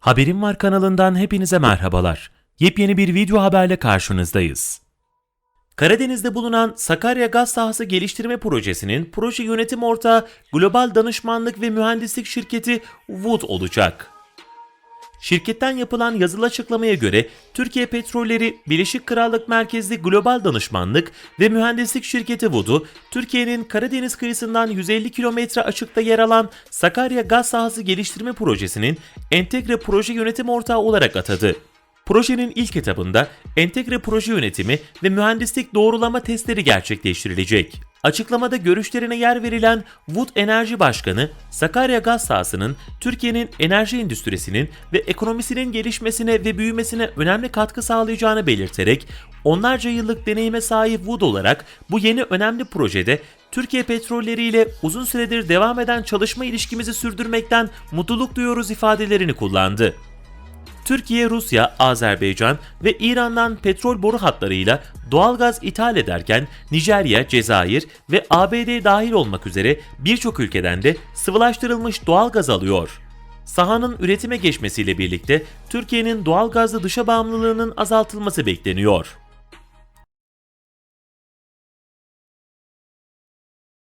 Haberim Var kanalından hepinize merhabalar. Yepyeni bir video haberle karşınızdayız. Karadeniz'de bulunan Sakarya Gaz Sahası Geliştirme Projesi'nin proje yönetim ortağı Global Danışmanlık ve Mühendislik Şirketi Wood olacak. Şirketten yapılan yazılı açıklamaya göre Türkiye Petrolleri Birleşik Krallık merkezli global danışmanlık ve mühendislik şirketi Wood'u Türkiye'nin Karadeniz kıyısından 150 kilometre açıkta yer alan Sakarya Gaz Sahası Geliştirme Projesi'nin entegre proje yönetim ortağı olarak atadı. Projenin ilk etabında entegre proje yönetimi ve mühendislik doğrulama testleri gerçekleştirilecek. Açıklamada görüşlerine yer verilen Wood Enerji Başkanı, Sakarya Gaz sahasının Türkiye'nin enerji endüstrisinin ve ekonomisinin gelişmesine ve büyümesine önemli katkı sağlayacağını belirterek, onlarca yıllık deneyime sahip Wood olarak bu yeni önemli projede Türkiye Petrolleri ile uzun süredir devam eden çalışma ilişkimizi sürdürmekten mutluluk duyuyoruz ifadelerini kullandı. Türkiye, Rusya, Azerbaycan ve İran'dan petrol boru hatlarıyla doğalgaz ithal ederken Nijerya, Cezayir ve ABD dahil olmak üzere birçok ülkeden de sıvılaştırılmış doğalgaz alıyor. Sahanın üretime geçmesiyle birlikte Türkiye'nin doğalgazlı dışa bağımlılığının azaltılması bekleniyor.